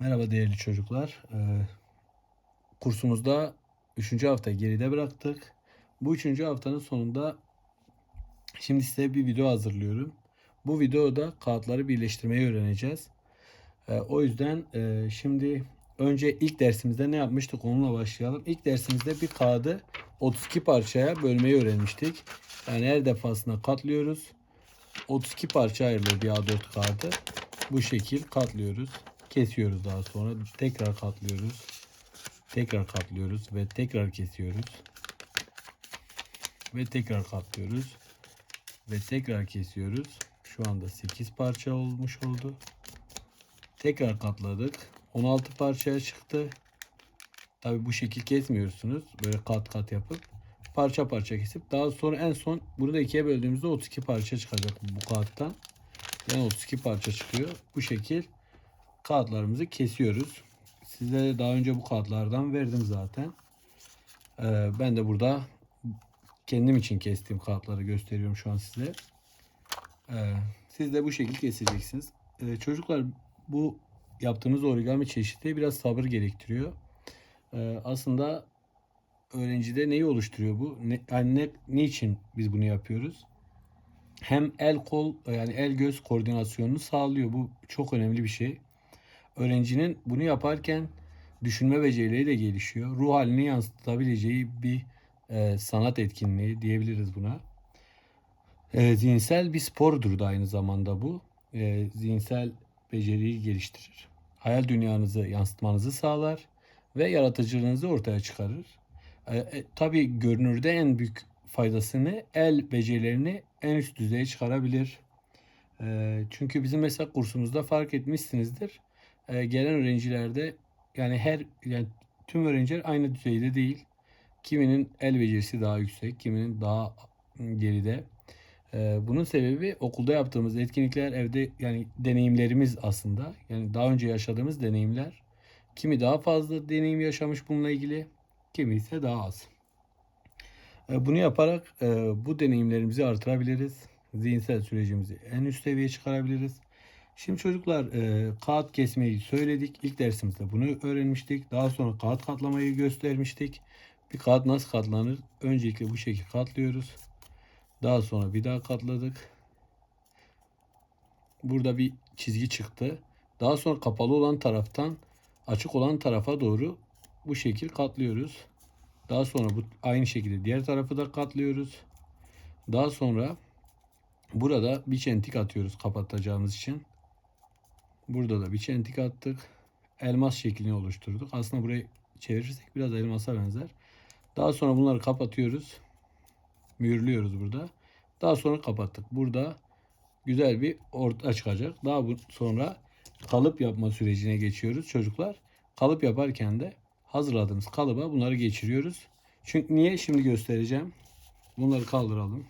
Merhaba değerli çocuklar. Ee, kursumuzda 3. hafta geride bıraktık. Bu 3. haftanın sonunda şimdi size bir video hazırlıyorum. Bu videoda kağıtları birleştirmeyi öğreneceğiz. Ee, o yüzden e, şimdi önce ilk dersimizde ne yapmıştık onunla başlayalım. İlk dersimizde bir kağıdı 32 parçaya bölmeyi öğrenmiştik. Yani her defasında katlıyoruz. 32 parça ayrılıyor bir A4 kağıdı. Bu şekil katlıyoruz. Kesiyoruz daha sonra. Tekrar katlıyoruz. Tekrar katlıyoruz ve tekrar kesiyoruz. Ve tekrar katlıyoruz. Ve tekrar kesiyoruz. Şu anda 8 parça olmuş oldu. Tekrar katladık. 16 parçaya çıktı. Tabi bu şekil kesmiyorsunuz. Böyle kat kat yapıp parça parça kesip daha sonra en son bunu da ikiye böldüğümüzde 32 parça çıkacak bu kağıttan. Yani 32 parça çıkıyor. Bu şekil kağıtlarımızı kesiyoruz. Size daha önce bu kağıtlardan verdim zaten. Ee, ben de burada kendim için kestiğim kağıtları gösteriyorum şu an size. Ee, siz de bu şekil keseceksiniz. Ee, çocuklar bu yaptığımız origami çeşidi biraz sabır gerektiriyor. Aslında öğrencide neyi oluşturuyor bu? Ne, yani ne, niçin biz bunu yapıyoruz? Hem el kol yani el göz koordinasyonunu sağlıyor. Bu çok önemli bir şey. Öğrencinin bunu yaparken düşünme becerileri de gelişiyor. Ruh halini yansıtabileceği bir e, sanat etkinliği diyebiliriz buna. E, zihinsel bir spordur da aynı zamanda bu. E, zihinsel beceriyi geliştirir. Hayal dünyanızı yansıtmanızı sağlar ve yaratıcılığınızı ortaya çıkarır. E, e, tabii görünürde en büyük faydasını el becerilerini en üst düzeye çıkarabilir. E, çünkü bizim mesela kursumuzda fark etmişsinizdir. E, gelen öğrencilerde yani her yani tüm öğrenciler aynı düzeyde değil. Kiminin el becerisi daha yüksek, kiminin daha geride. E, bunun sebebi okulda yaptığımız etkinlikler, evde yani deneyimlerimiz aslında. Yani daha önce yaşadığımız deneyimler. Kimi daha fazla deneyim yaşamış bununla ilgili, kimi ise daha az. E, Bunu yaparak e, bu deneyimlerimizi artırabiliriz. Zihinsel sürecimizi en üst seviyeye çıkarabiliriz. Şimdi çocuklar e, kağıt kesmeyi söyledik. İlk dersimizde bunu öğrenmiştik. Daha sonra kağıt katlamayı göstermiştik. Bir kağıt nasıl katlanır? Öncelikle bu şekilde katlıyoruz. Daha sonra bir daha katladık. Burada bir çizgi çıktı. Daha sonra kapalı olan taraftan açık olan tarafa doğru bu şekil katlıyoruz. Daha sonra bu aynı şekilde diğer tarafı da katlıyoruz. Daha sonra burada bir çentik atıyoruz kapatacağımız için. Burada da bir çentik attık. Elmas şeklini oluşturduk. Aslında burayı çevirirsek biraz elmasa benzer. Daha sonra bunları kapatıyoruz. Mühürlüyoruz burada. Daha sonra kapattık. Burada güzel bir orta çıkacak. Daha sonra kalıp yapma sürecine geçiyoruz çocuklar. Kalıp yaparken de hazırladığımız kalıba bunları geçiriyoruz. Çünkü niye şimdi göstereceğim. Bunları kaldıralım.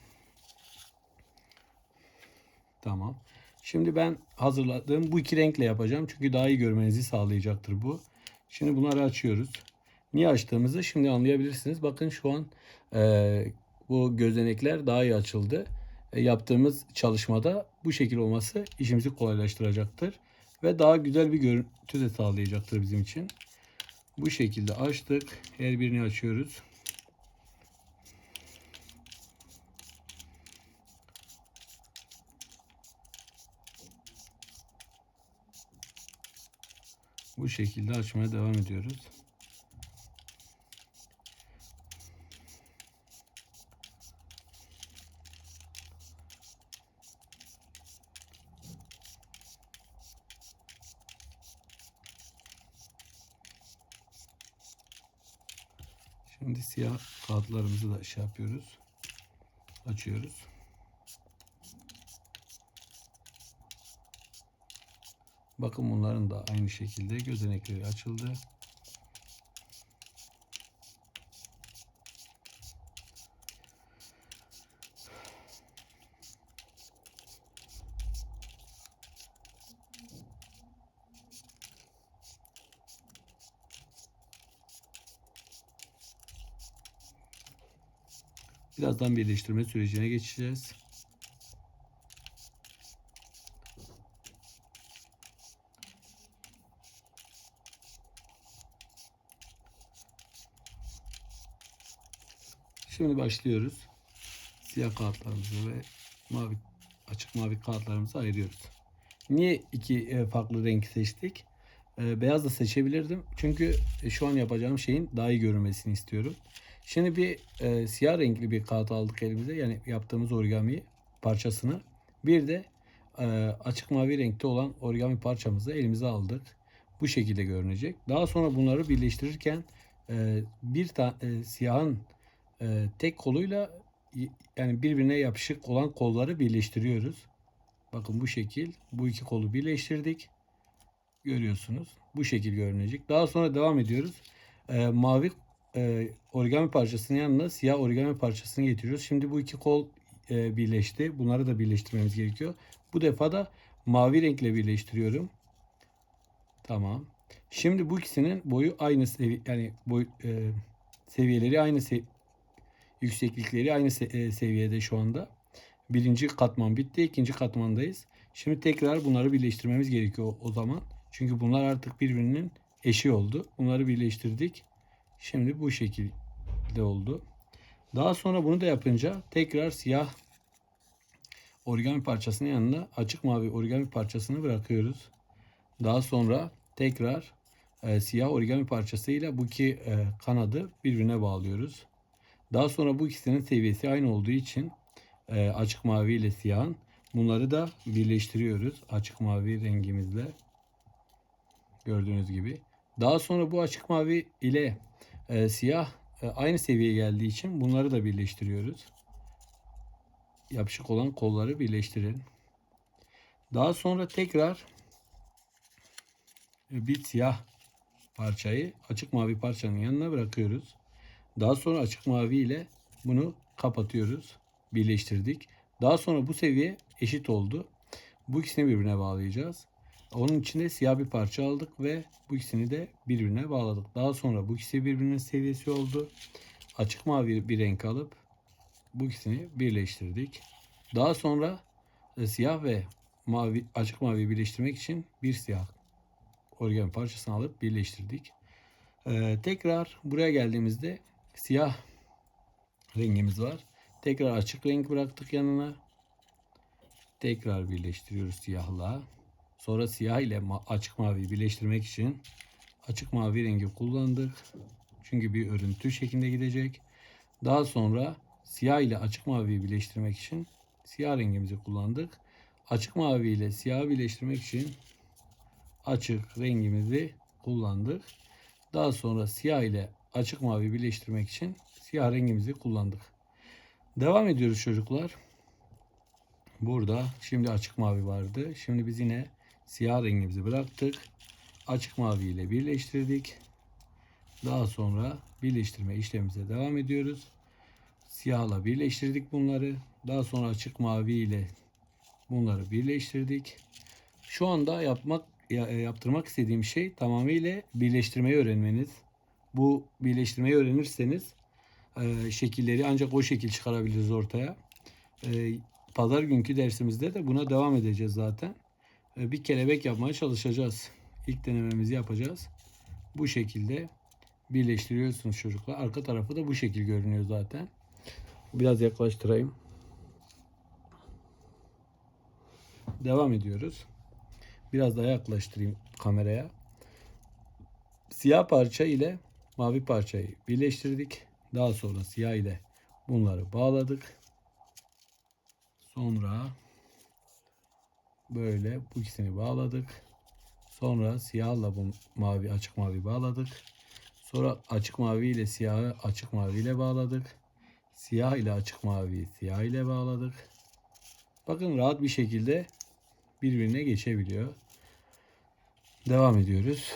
Tamam. Şimdi ben hazırladığım bu iki renkle yapacağım. Çünkü daha iyi görmenizi sağlayacaktır bu. Şimdi bunları açıyoruz. Niye açtığımızı şimdi anlayabilirsiniz. Bakın şu an e, bu gözenekler daha iyi açıldı. E, yaptığımız çalışmada bu şekil olması işimizi kolaylaştıracaktır. Ve daha güzel bir görüntü de sağlayacaktır bizim için. Bu şekilde açtık. Her birini açıyoruz. Bu şekilde açmaya devam ediyoruz. Şimdi siyah kağıtlarımızı da şey yapıyoruz. Açıyoruz. Bakın bunların da aynı şekilde gözenekleri açıldı. Birazdan birleştirme sürecine geçeceğiz. Şimdi başlıyoruz. Siyah kağıtlarımızı ve mavi açık mavi kağıtlarımızı ayırıyoruz. Niye iki e, farklı renk seçtik? E, Beyaz da seçebilirdim. Çünkü e, şu an yapacağım şeyin daha iyi görünmesini istiyorum. Şimdi bir e, siyah renkli bir kağıt aldık elimize. Yani yaptığımız origami parçasını. Bir de e, açık mavi renkte olan origami parçamızı elimize aldık. Bu şekilde görünecek. Daha sonra bunları birleştirirken e, bir tane siyahın e, tek koluyla yani birbirine yapışık olan kolları birleştiriyoruz. Bakın bu şekil. Bu iki kolu birleştirdik. Görüyorsunuz. Bu şekil görünecek. Daha sonra devam ediyoruz. E, mavi e, origami parçasının yanına siyah origami parçasını getiriyoruz. Şimdi bu iki kol e, birleşti. Bunları da birleştirmemiz gerekiyor. Bu defa da mavi renkle birleştiriyorum. Tamam. Şimdi bu ikisinin boyu aynı sevi yani boy e, seviyeleri aynı se- yükseklikleri aynı e, seviyede şu anda. Birinci katman bitti. ikinci katmandayız. Şimdi tekrar bunları birleştirmemiz gerekiyor o zaman. Çünkü bunlar artık birbirinin eşi oldu. Bunları birleştirdik. Şimdi bu şekilde oldu. Daha sonra bunu da yapınca tekrar siyah origami parçasının yanına açık mavi origami parçasını bırakıyoruz. Daha sonra tekrar e, siyah origami parçasıyla bu iki e, kanadı birbirine bağlıyoruz. Daha sonra bu ikisinin seviyesi aynı olduğu için e, açık mavi ile siyahın bunları da birleştiriyoruz açık mavi rengimizle. Gördüğünüz gibi. Daha sonra bu açık mavi ile e, siyah e, aynı seviyeye geldiği için bunları da birleştiriyoruz. Yapışık olan kolları birleştirelim. Daha sonra tekrar e, bir siyah parçayı açık mavi parçanın yanına bırakıyoruz. Daha sonra açık mavi ile bunu kapatıyoruz. Birleştirdik. Daha sonra bu seviye eşit oldu. Bu ikisini birbirine bağlayacağız. Onun içinde siyah bir parça aldık ve bu ikisini de birbirine bağladık. Daha sonra bu ikisi birbirinin seviyesi oldu. Açık mavi bir renk alıp bu ikisini birleştirdik. Daha sonra e, siyah ve mavi açık mavi birleştirmek için bir siyah origami parçasını alıp birleştirdik. Ee, tekrar buraya geldiğimizde siyah rengimiz var. Tekrar açık renk bıraktık yanına. Tekrar birleştiriyoruz siyahla. Sonra siyah ile ma- açık maviyi birleştirmek için açık mavi rengi kullandık. Çünkü bir örüntü şeklinde gidecek. Daha sonra siyah ile açık maviyi birleştirmek için siyah rengimizi kullandık. Açık mavi ile siyahı birleştirmek için açık rengimizi kullandık. Daha sonra siyah ile açık mavi birleştirmek için siyah rengimizi kullandık. Devam ediyoruz çocuklar. Burada şimdi açık mavi vardı. Şimdi biz yine siyah rengimizi bıraktık. Açık mavi ile birleştirdik. Daha sonra birleştirme işlemimize devam ediyoruz. Siyahla birleştirdik bunları. Daha sonra açık mavi ile bunları birleştirdik. Şu anda yapmak ya- e, yaptırmak istediğim şey tamamıyla birleştirmeyi öğrenmeniz. Bu birleştirmeyi öğrenirseniz e, şekilleri ancak o şekil çıkarabiliriz ortaya. E, Pazar günkü dersimizde de buna devam edeceğiz zaten. E, Bir kelebek yapmaya çalışacağız. İlk denememizi yapacağız. Bu şekilde birleştiriyorsunuz çocuklar. Arka tarafı da bu şekil görünüyor zaten. Biraz yaklaştırayım. Devam ediyoruz. Biraz daha yaklaştırayım kameraya. Siyah parça ile mavi parçayı birleştirdik. Daha sonra siyah ile bunları bağladık. Sonra böyle bu ikisini bağladık. Sonra siyahla bu mavi açık mavi bağladık. Sonra açık mavi ile siyahı açık mavi ile bağladık. Siyah ile açık mavi siyah ile bağladık. Bakın rahat bir şekilde birbirine geçebiliyor. Devam ediyoruz.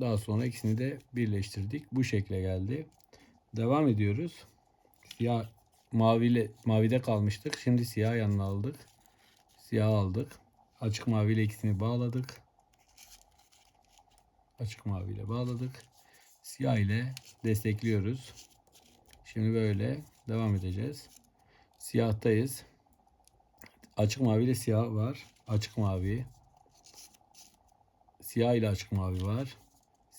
Daha sonra ikisini de birleştirdik. Bu şekle geldi. Devam ediyoruz. Siyah maviyle mavide kalmıştık. Şimdi siyah yanına aldık. Siyah aldık. Açık maviyle ikisini bağladık. Açık maviyle bağladık. Siyah ile destekliyoruz. Şimdi böyle devam edeceğiz. Siyahtayız. Açık mavi ile siyah var. Açık mavi. Siyah ile açık mavi var.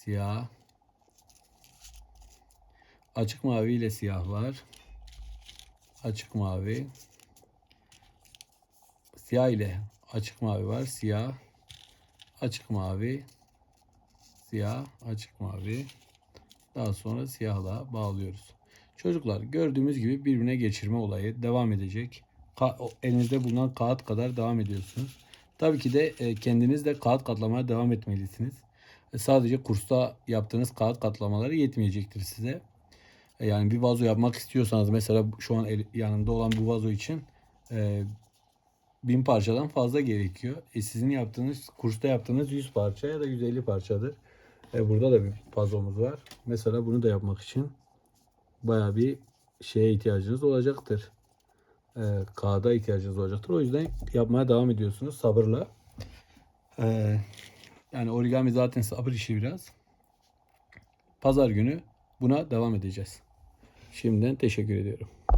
Siyah. Açık mavi ile siyah var. açık mavi. Siyah ile açık mavi var. Siyah, açık mavi, siyah, açık mavi. Daha sonra siyahla bağlıyoruz. Çocuklar gördüğümüz gibi birbirine geçirme olayı devam edecek. Ka- elinizde bulunan kağıt kadar devam ediyorsunuz. Tabii ki de e, kendiniz de kağıt katlamaya devam etmelisiniz. E, sadece kursta yaptığınız kağıt katlamaları yetmeyecektir size. E, yani bir vazo yapmak istiyorsanız mesela şu an el- yanımda olan bu vazo için e, bin parçadan fazla gerekiyor. E, sizin yaptığınız kursta yaptığınız 100 parça ya da 150 parçadır. E, burada da bir vazomuz var. Mesela bunu da yapmak için bayağı bir şeye ihtiyacınız olacaktır. E, kağıda ihtiyacınız olacaktır. O yüzden yapmaya devam ediyorsunuz sabırla. E, yani origami zaten sabır işi biraz. Pazar günü buna devam edeceğiz. Şimdiden teşekkür ediyorum.